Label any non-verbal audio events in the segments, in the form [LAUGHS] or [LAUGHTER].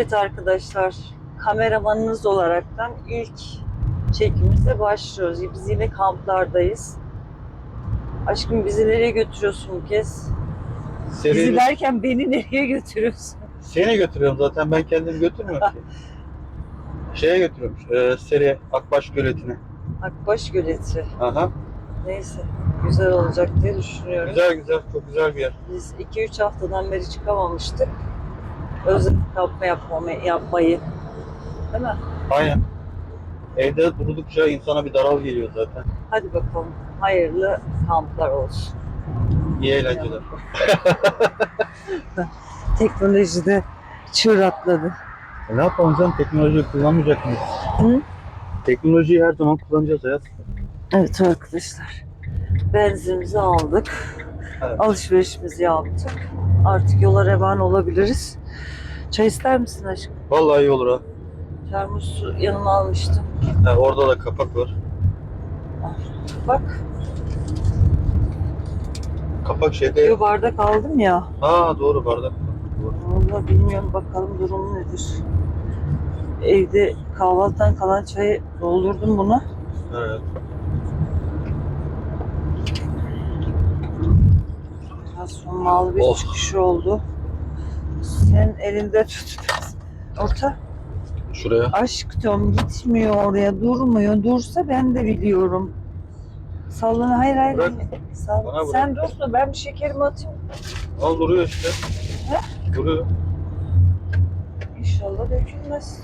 Evet arkadaşlar, kameramanınız olaraktan ilk çekimimize başlıyoruz. Biz yine kamplardayız. Aşkım bizi nereye götürüyorsun bu kez? Bizi Seni, derken beni nereye götürüyorsun? seni götürüyorum zaten ben kendimi götürmüyorum ki. [LAUGHS] Şeye götürüyorum. E, seri Akbaş Göleti'ne. Akbaş Göleti. Aha. Neyse, güzel olacak diye düşünüyorum. Güzel güzel çok güzel bir yer. Biz 2-3 haftadan beri çıkamamıştık. Özledik kamp yapmayı, yapmayı. Değil mi? Aynen. Evde durdukça insana bir daral geliyor zaten. Hadi bakalım. Hayırlı kamplar olsun. İyi eğlenceler. [LAUGHS] Teknolojide çığır atladı. E ne yapalım sen teknolojiyi kullanmayacak mıyız? Hı? Teknolojiyi her zaman kullanacağız hayat. Evet arkadaşlar. Benzinimizi aldık. Evet. Alışverişimizi yaptık. Artık yola revan olabiliriz. Çay ister misin aşkım? Vallahi iyi olur ha. Termosu yanıma almıştım. Ha, orada da kapak var. Bak, Kapak şeyde... bir bardak aldım ya. Ha doğru bardak. Doğru. Vallahi bilmiyorum bakalım durumu nedir. Evde kahvaltıdan kalan çayı doldurdum buna. Evet. Biraz sonmalı bir Of. çıkış oldu. Sen elinde tut. Orta. Şuraya. Aşk diyorum gitmiyor oraya durmuyor. Dursa ben de biliyorum. Sallana hayır hayır. Bırak. Sall- Bana bırak. Sen dursun ben bir şekerimi atayım. Al duruyor işte. Duruyor. İnşallah dökülmez.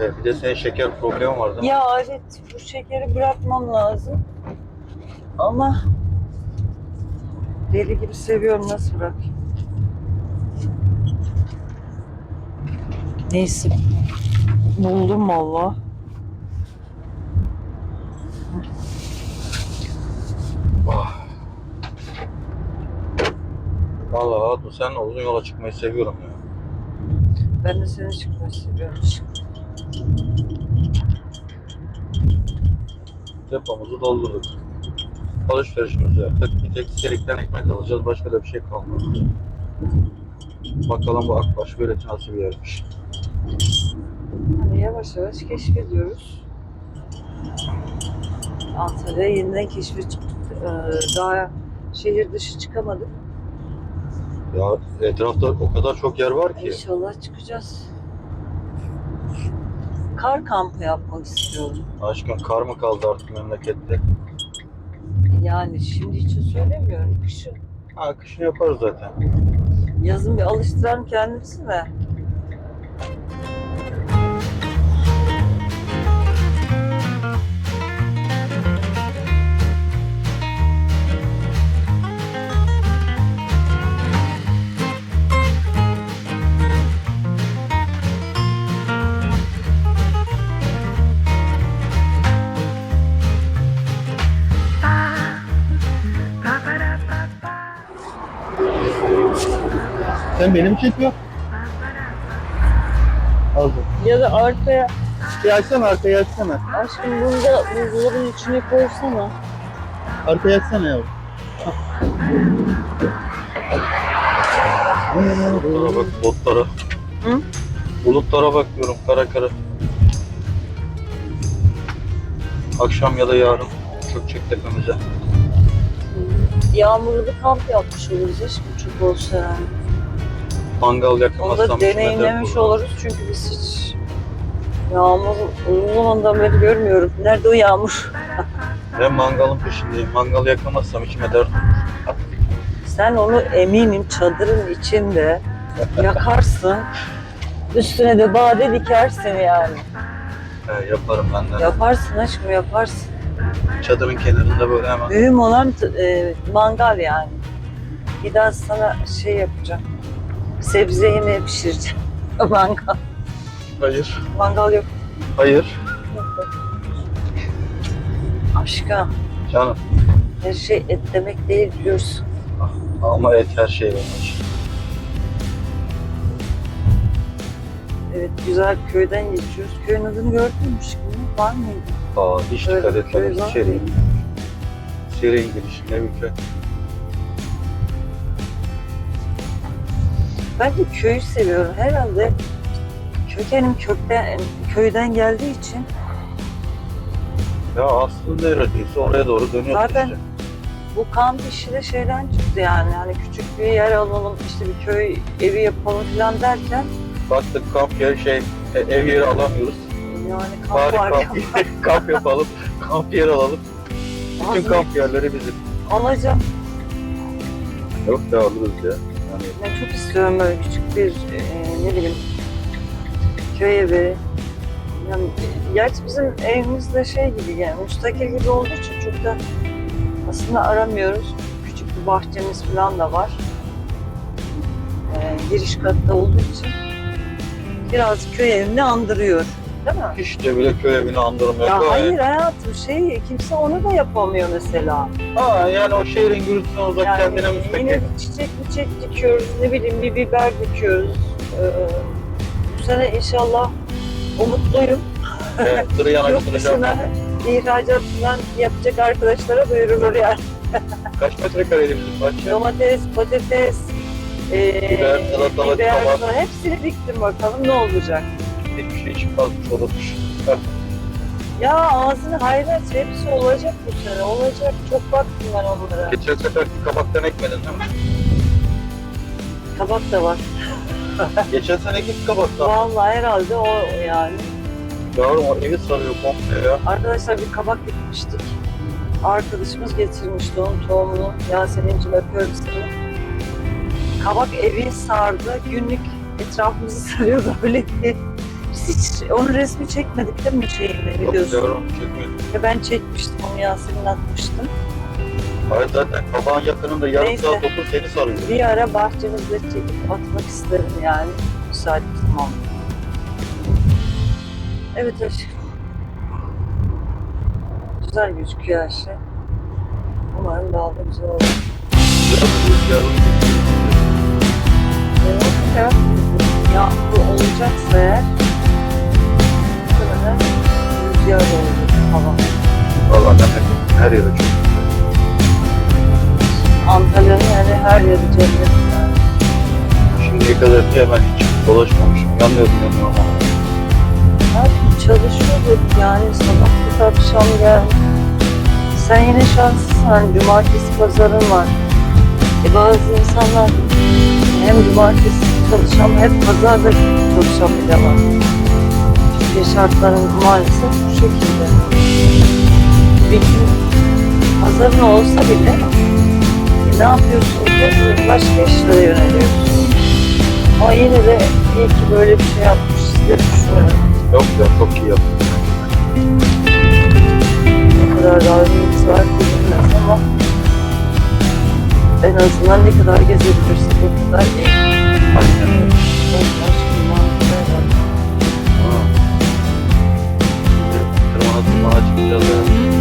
Evet, bir de senin şeker problemi var değil mi? Ya evet bu şekeri bırakmam lazım. Ama deli gibi seviyorum nasıl bırakayım? Neyse. Buldum valla. Ah. Vallahi bu sen uzun yola çıkmayı seviyorum ya. Ben de seni çıkmayı seviyorum. Depomuzu doldurduk. Alışverişimizi yaptık. Bir tek serikten ekmek alacağız. Başka da bir şey kalmadı. Bakalım bu Akbaş Göleti nasıl bir yermiş. Hani yavaş yavaş keşfediyoruz. Antalya yeniden keşfe çıktık. Ee, daha şehir dışı çıkamadık. Ya etrafta o kadar çok yer var ki. İnşallah çıkacağız. Kar kampı yapmak istiyorum. Aşkım kar mı kaldı artık memlekette? Yani şimdi için söylemiyorum. Kışın. Ha kışın yaparız zaten. Yazın bir alıştıralım kendimizi Sen benim çekiyor. Aldım. Ya da arkaya Bir açsana arkayı açsana. aşkım bunu da buzdolabının içine koysana. Arkayı açsana yavrum. Bulutlara bak bulutlara. Hı? Bulutlara bak diyorum kara kara. Akşam ya da yarın çökecek tepemize. Yağmurlu bir kamp yapmış oluruz aşkım çok olsa yani. Mangal Onu yakamazsam da içime deneyimlemiş oluruz çünkü biz hiç yağmur uzun zamandan beri görmüyorum. Nerede o yağmur? [LAUGHS] Ben mangalın peşindeyim. Mangal yakamazsam içime dert olur. Sen onu eminim çadırın içinde yakarsın. Üstüne de bade dikersin yani. He, yaparım ben de. Yaparsın aşkım yaparsın. Çadırın kenarında böyle hemen. Mühim olan e, mangal yani. Bir daha sana şey yapacağım. Sebze yemeği pişireceğim. [LAUGHS] mangal. Hayır. Mangal yok. Hayır. Aşkım Canım. her şey et demek değil biliyorsun. Ama et her şey var. Evet güzel köyden geçiyoruz. Köyün adını gördün mü şimdi? Var mıydı? Aa hiç dikkat etmedim. mı? İçeri girişinde bir köy. Ben de köyü seviyorum. Herhalde kökenim kökten, köyden geldiği için Ya aslında neredeyse oraya doğru dönüyorsun Zaten- işte. bu kamp işi de şeyden çıktı yani. Hani küçük bir yer alalım, işte bir köy evi yapalım falan derken Baktık kamp yeri şey e, ev yeri alamıyoruz. yani kamp Bari var kamp, [LAUGHS] kamp yapalım. kamp yeri alalım. Bütün kamp yerleri bizim. alacağım. Yok da alırız ya. Yani çok istiyorum böyle küçük bir e, ne bileyim köy evi. Yani, gerçi bizim evimiz de şey gibi yani müstakil gibi olduğu için çok da aslında aramıyoruz. Küçük bir bahçemiz falan da var. E, giriş katta olduğu için biraz köy evini andırıyor. Değil mi? hiç de bile köy evini andırmıyor. Ya hayır hayatım şey kimse onu da yapamıyor mesela. Ha, yani o şehrin gürültüsünden uzak Yani kendine müstakil. yine bir çiçek çiçek dikiyoruz, ne bileyim bir biber dikiyoruz. Ee, bu sene inşallah umutluyum. Evet, [LAUGHS] Yurt dışına ihracat falan yapacak arkadaşlara duyurulur yani. [LAUGHS] Kaç metrekareydi bizim bahçe? Domates, patates, ee, Biber, salatalık, biber, hepsini diktim bakalım ne olacak. Hiçbir şey çıkmazmış olurmuş. Ya ağzını hayret hepsi olacak bu sene olacak. Çok baktım ben onlara. Geçen sefer kabaktan ekmedin değil mi? Kabak da var. [LAUGHS] Geçen seneki kabaktan. Vallahi herhalde o yani. Yavrum o evi sarıyor komple ya. Arkadaşlar bir kabak dikmiştik. Arkadaşımız getirmişti onun tohumunu. Yasemin'cim öpüyorum seni. Kabak evi sardı. Günlük etrafımızı [LAUGHS] sarıyordu böyle diye. Hiç onun resmi çekmedik değil mi şeyini Yok biliyorsun? Ve ben çekmiştim onu Yasemin atmıştım. Hayır zaten kabağın yakınında yarım Neyse. saat otur seni sarıyor. Bir ara bahçemizde çekip atmak isterim yani. Müsait zaman. Evet aşkım. Güzel gözüküyor her şey. Umarım daha da güzel olur. Biraz rüzgarlı. Evet. Yağmur olacaksa eğer muhtemelen rüzgar olacak hava. Valla ben her yere çok güzel. Antalya'nın yani her yeri cennet yani. Şimdiye kadar hemen hiç dolaşmamışım. Yanıyordum yanıyorum ama. Her gün çalışıyorduk yani sabah akşam gel. Sen yine şanslısın hani cumartesi pazarın var. E bazı insanlar hem cumartesi çalışan hem pazarda çalışan bile var. Türkiye şartlarının maalesef bu şekilde. Bir gün pazarın olsa bile ne yapıyorsun ki başka işlere yöneliyorsun. Ama yine de iyi ki böyle bir şey yapmışız diye düşünüyorum. Yok ya çok iyi yaptın. Ne kadar davetimiz var bilinmez ama en azından ne kadar gezebilirsek o kadar iyi. Aynen Tırmana tırmana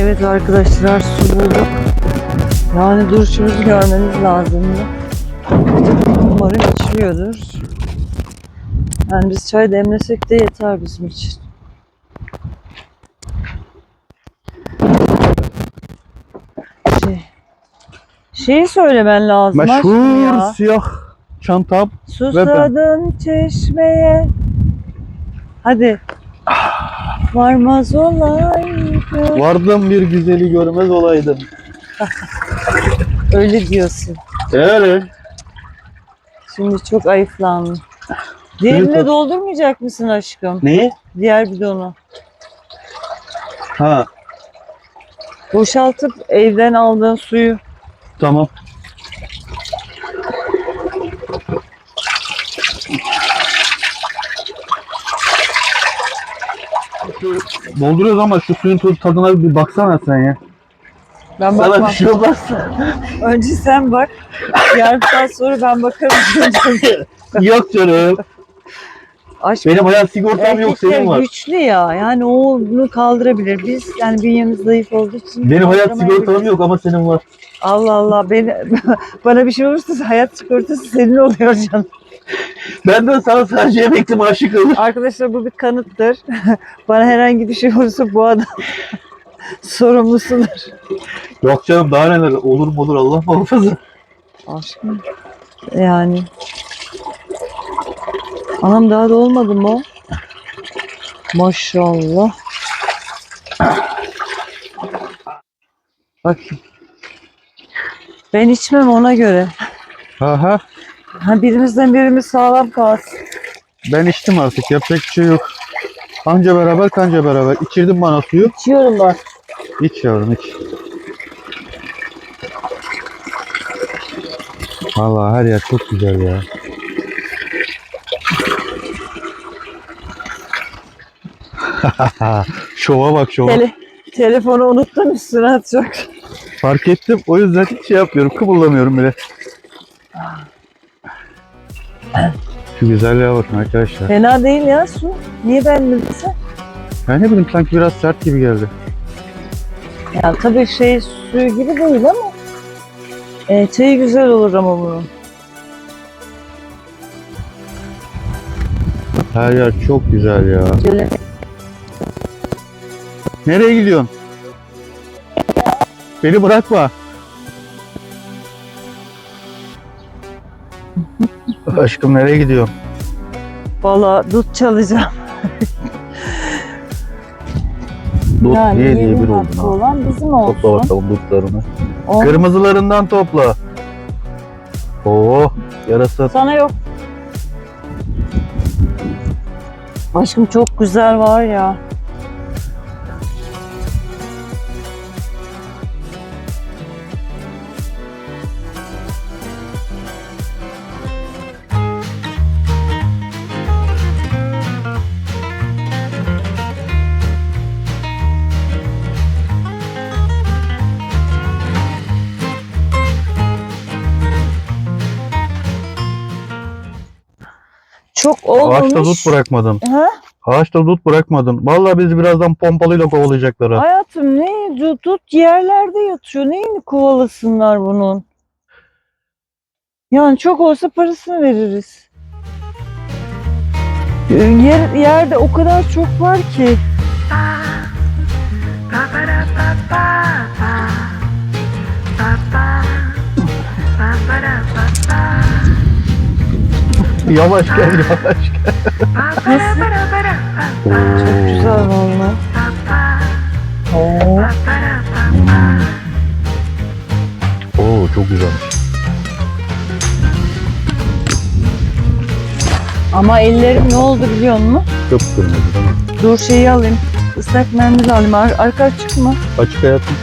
Evet arkadaşlar su bulduk. Yani duruşumuzu görmeniz lazımdı. Umarım içmiyordur. Yani biz çay demlesek de yeter bizim için. Şey, şeyi söylemen lazım. Meşhur siyah çantam. Susadın çeşmeye. Hadi. Varmaz olaydı. Vardım bir güzeli görmez olaydım. Öyle diyorsun. Öyle. Şimdi çok ayıflandım. Diğerini doldurmayacak mısın aşkım? Neyi? Diğer bidonu. Ha Boşaltıp evden aldığın suyu. tamam. Dolduruyoruz ama şu suyun tadı- tadına bir baksana sen ya. Ben Sana bakmam. bir şey olmaz. Önce sen bak. Yarım saat sonra ben bakarım. [LAUGHS] yok canım. Aşk Benim hayat sigortam yok senin var. güçlü ya. Yani o bunu kaldırabilir. Biz yani bünyemiz zayıf olduğu için. Benim hayat kaldıramayabiliriz. sigortam yok ama senin var. Allah Allah. Beni, [LAUGHS] bana bir şey olursa hayat sigortası senin oluyor canım. [LAUGHS] Benden sana sadece emekli maaşı kalır. Arkadaşlar bu bir kanıttır. [LAUGHS] Bana herhangi bir şey olursa bu adam [LAUGHS] sorumlusudur. Yok canım daha neler olur mu olur Allah muhafaza. Aşkım. Yani. Anam daha da olmadı mı o? Maşallah. Bakayım. Ben içmem ona göre. Aha Ha, birimizden birimiz sağlam kalsın. ben içtim artık yapacak bir şey yok. Anca beraber kanca beraber. İçirdim bana suyu. İçiyorum bak. İç yavrum iç. Vallahi her yer çok güzel ya. [LAUGHS] şova bak şova. Tele, telefonu unuttum üstüne atacak. Fark ettim. O yüzden hiç şey yapmıyorum. Kıvıldamıyorum bile. Şu güzelliğe bakın arkadaşlar. Fena değil ya su. Niye beğenmedin sen? Ben ne bileyim sanki biraz sert gibi geldi. Ya tabii şey suyu gibi değil ama e, çayı güzel olur ama bunun. Her yer çok güzel ya. Şöyle Nereye gidiyorsun? Beni bırakma. Aşkım nereye gidiyorsun? Valla dut çalacağım. Dut yani diye diye bir oldun ha. olan bizim Topla olsun. bakalım dutlarını. O- Kırmızılarından topla. Oo, yarasa. Sana yok. Aşkım çok güzel var ya. Çok olmamış. Ağaçta dut bırakmadın. Ha? Ağaçta dut bırakmadın. Vallahi bizi birazdan pompalıyla kovalayacaklar ha. Hayatım ne dut, dut yerlerde yatıyor. Neyini kovalasınlar bunun? Yani çok olsa parasını veririz. Yer, yerde o kadar çok var ki. Yavaş gel yavaş gel. Nasıl? Oo. Güzel valla. Oo. Oo çok güzel. Ama ellerim ne oldu biliyor musun? Kıpkırmızı değil mi? Dur şeyi alayım. Islak mendil alayım. Ar arka çıkma. Açık hayatım.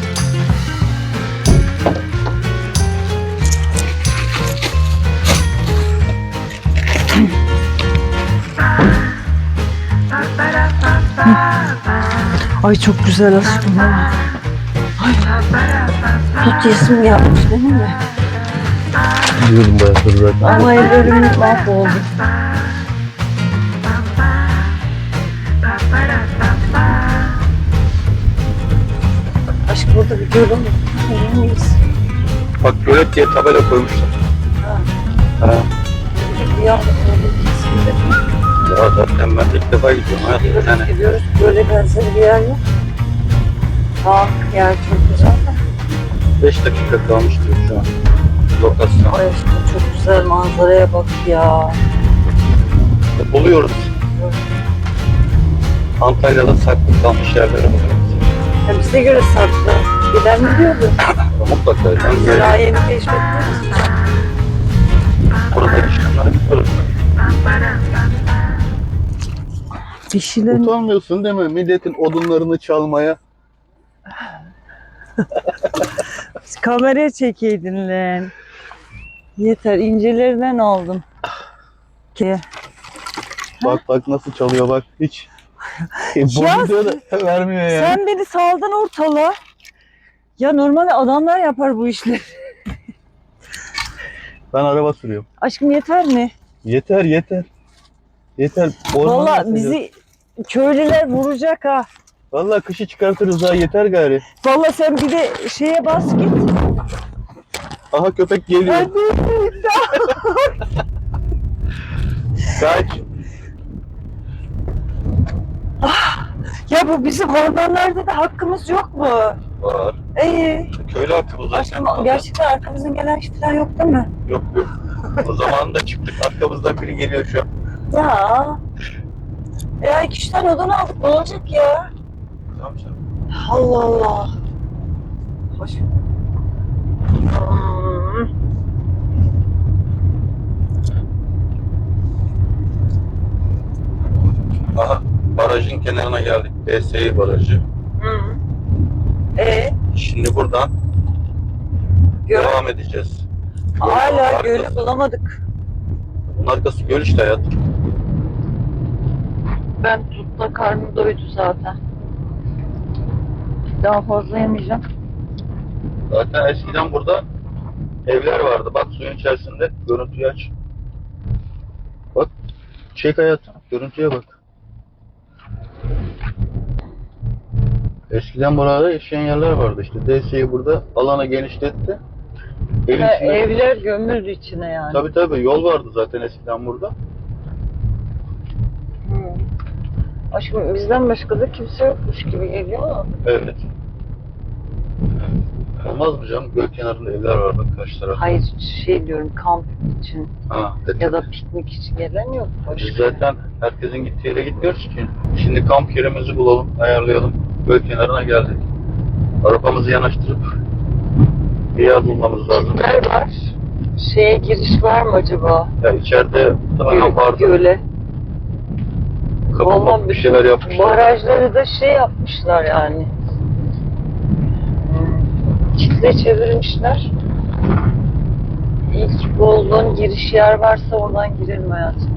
Ay çok güzel aşkım. Ay. Tut yesim gelmiş değil mi? Diyordum bayağıdır zaten. Ama ellerim mahvoldu. Aşk burada bir. Görür müyüz? Bak gölet diye tabela koymuşlar. Ha. Ha. Kesildi. Ya zaten ben ilk defa gidiyorum hayatım. Gidiyoruz, Yani gidiyoruz. Böyle benzer bir yer yok. Bak yer çok güzel de. 5 dakika kalmış diyor şu an. Lokasyon. Ay çok güzel manzaraya bak ya. Buluyoruz. Antalya'da saklı kalmış yerlere bakıyoruz. ya bize göre saklı. Bilen biliyordu. Mutlaka. Biz daha yeni keşfettiğimiz için. burada işlemleri yapıyoruz. Bir Utanmıyorsun değil mi? Milletin odunlarını çalmaya. [LAUGHS] kameraya çekeydin lan. Yeter incelerinden aldım. Ki. Bak bak nasıl çalıyor bak hiç. E, Ya bunu diyor da vermiyor yani. Sen beni saldın ortala. Ya normalde adamlar yapar bu işleri. Ben araba sürüyorum. Aşkım yeter mi? Yeter yeter. Yeter. Ormana Valla bizi köylüler vuracak ha. Vallahi kışı çıkartırız daha yeter gari. Valla sen bir de şeye bas git. Aha köpek geliyor. Hadi. [LAUGHS] Kaç. ya bu bizim ormanlarda da hakkımız yok mu? Var. İyi. Köylü hakkı bu zaten. Aşkım gerçekten arkamızdan gelen falan yok değil mi? Yok yok. O zamanında çıktık arkamızdan biri geliyor şu an. Ya. Ya iki üç tane odan aldık ne olacak ya? Tamam canım. Allah Allah. Hoş. Hmm. Aha barajın kenarına geldik. DSİ barajı. Hı. E Şimdi buradan gör. devam edeceğiz. Hala Arkası- gölü bulamadık. Bunun arkası göl işte hayat. Ben tutla karnım doydu zaten. Daha fazla yemeyeceğim. Zaten eskiden burada evler vardı. Bak suyun içerisinde görüntüyü aç. Bak. Çek hayatım. Görüntüye bak. Eskiden burada yaşayan yerler vardı işte. DSİ burada alana genişletti. Ha, evler gömüldü içine yani. Tabii tabii yol vardı zaten eskiden burada. Hı. Aşkım bizden başka da kimse yokmuş gibi geliyor ama. Evet. Olmaz mı canım? Göl kenarında evler var bak karşı tarafta. Hayır şey diyorum kamp için Ha, evet. ya da piknik için gelen yok. Biz Başka. zaten herkesin gittiği yere gitmiyoruz ki. Şimdi kamp yerimizi bulalım, ayarlayalım. Göl kenarına geldik. Arabamızı yanaştırıp bir yer bulmamız lazım. Kimler var? Şeye giriş var mı acaba? Ya içeride muhtemelen vardı. Göle. Mapı bir şeyler yapmışlar. Barajları da şey yapmışlar yani. Kitle çevirmişler. İlk bulduğun giriş yer varsa oradan girelim hayatım.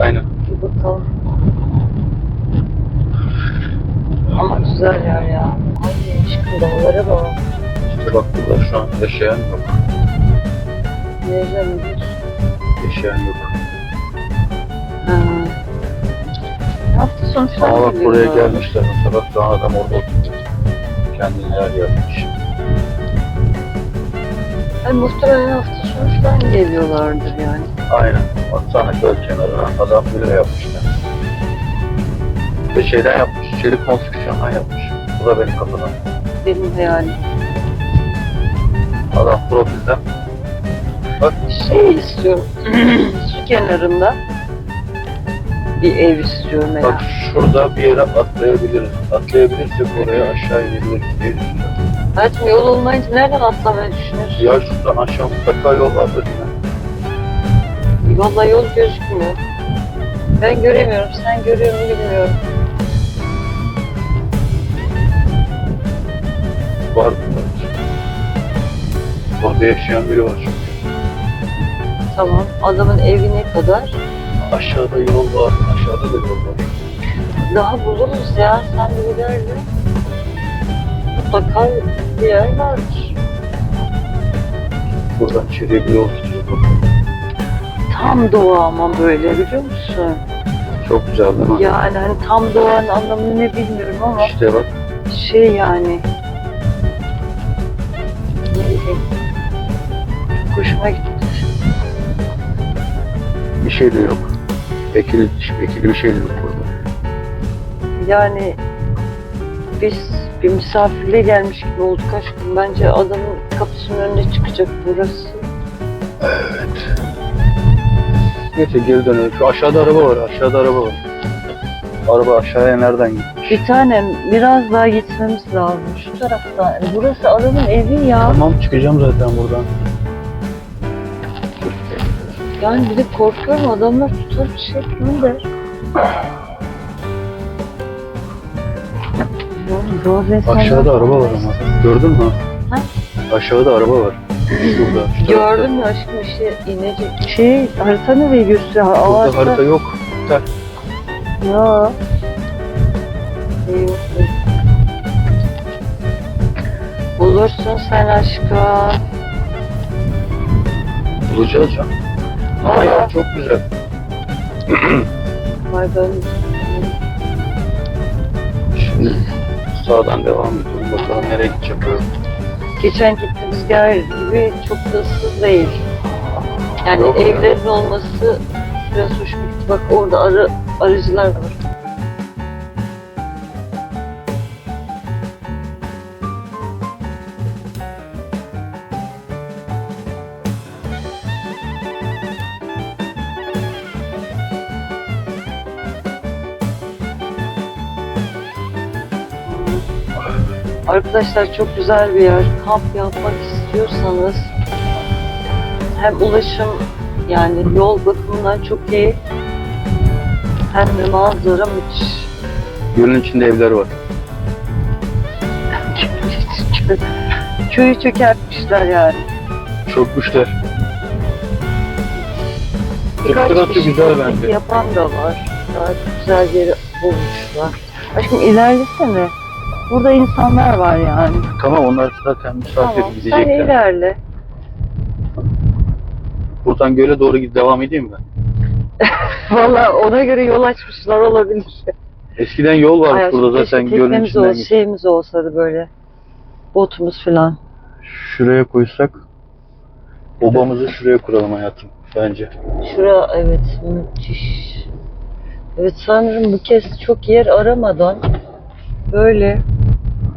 Aynen. Bir bakalım. Ama güzel yer ya. Ay aşkım dağlara bak. İşte bak burada şu an yaşayan yok. Nereden biliyorsun? Yaşayan yok. Hafta sonu falan Ama bak buraya gelmişler. Mesela bak daha adam orada oturuyor. Kendine yer yapmış. Ay, muhtemelen hafta sonu falan geliyorlardır yani. Aynen. Baksana göl kenarına adam böyle yapmışlar. Ve şeyden yapmış, çelik konstrüksiyondan yapmış. Bu da benim kafadan. Benim hayalim. Adam profilden. Bak Şey istiyorum. [CLEARS THROAT] Su kenarında bir ev istiyorum bak yani. şurada bir yere atlayabiliriz. Atlayabilirsek oraya aşağı inebiliriz diye düşünüyorum. Hayatım yol olmayınca nereden atlamayı düşünüyorsun? Ya şuradan aşağı mutlaka yol vardır yine. Yolla yol gözükmüyor. Ben göremiyorum. Sen görüyor musun bilmiyorum. Var. Orada yaşayan biri var. Tamam. Adamın evi ne kadar? Aşağıda yol var. Daha buluruz ya. Sen bir ilerle. Mutlaka bir yer vardır. Buradan içeriye bir yol tutuyor. Tam doğa ama böyle biliyor musun? Çok güzel değil mi? Yani hani tam doğanın anlamını ne bilmiyorum ama İşte bak şey yani ne bileyim hoşuma gitti. Bir şey de yok. Ekili, ekili bir şey yok burada. Yani biz bir misafirliğe gelmiş gibi olduk aşkım. Bence adamın kapısının önüne çıkacak burası. Evet. Neyse geri dönelim. Şu aşağıda araba var. Aşağıda araba var. Araba aşağıya nereden gitmiş? Bir tanem biraz daha gitmemiz lazım. Şu tarafta. Burası adamın evi ya. Tamam çıkacağım zaten buradan. Yani bir de korkuyorum adamlar tutar bir şey bazı insanlar- Aşağıda araba var ama. Gördün mü? Ha? Aşağıda araba var. Şurada. şu. Gördün mü aşkım işte inecek. Şey harita nereye gösteriyor? Burada Ağaçta. harita yok. Ter. Ya. Yok. Bulursun sen aşkım. Bulacağız ya. Ama ya çok güzel. [CLEARS THROAT] Ben. Şimdi sağdan devam ediyorum. Bakalım nereye gidecek. Geçen gittiğimiz yer gibi çok da ıssız değil. Yani Yok evlerin olması biraz hoşuma gitti. Bak orada arı, arıcılar var. Arkadaşlar çok güzel bir yer. Kamp yapmak istiyorsanız hem ulaşım yani yol bakımından çok iyi hem de manzara müthiş. Gölün içinde evler var. [LAUGHS] Köyü çökertmişler yani. Çökmüşler. Birkaç kişi güzel bence. yapan da var. Daha güzel yeri bulmuşlar. Aşkım ilerlesene. Burada insanlar var yani. Tamam onlar zaten misafir Tamam sen gidecekler. ilerle. Buradan göle doğru git devam edeyim mi? [LAUGHS] Valla ona göre yol açmışlar olabilir. Eskiden yol Ay, burada zaten gölün içinden. olsa, git. şeyimiz olsaydı böyle. Botumuz falan. Şuraya koysak obamızı şuraya kuralım hayatım bence. Şura evet müthiş. Evet sanırım bu kez çok yer aramadan böyle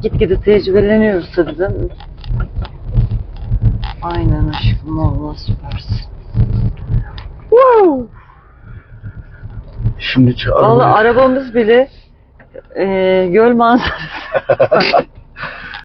gitgide tecrübeleniyoruz tabii değil mi? Aynen aşkım valla süpersin. Wow. Şimdi çağır. Valla arabamız bile e, göl manzarası. [LAUGHS]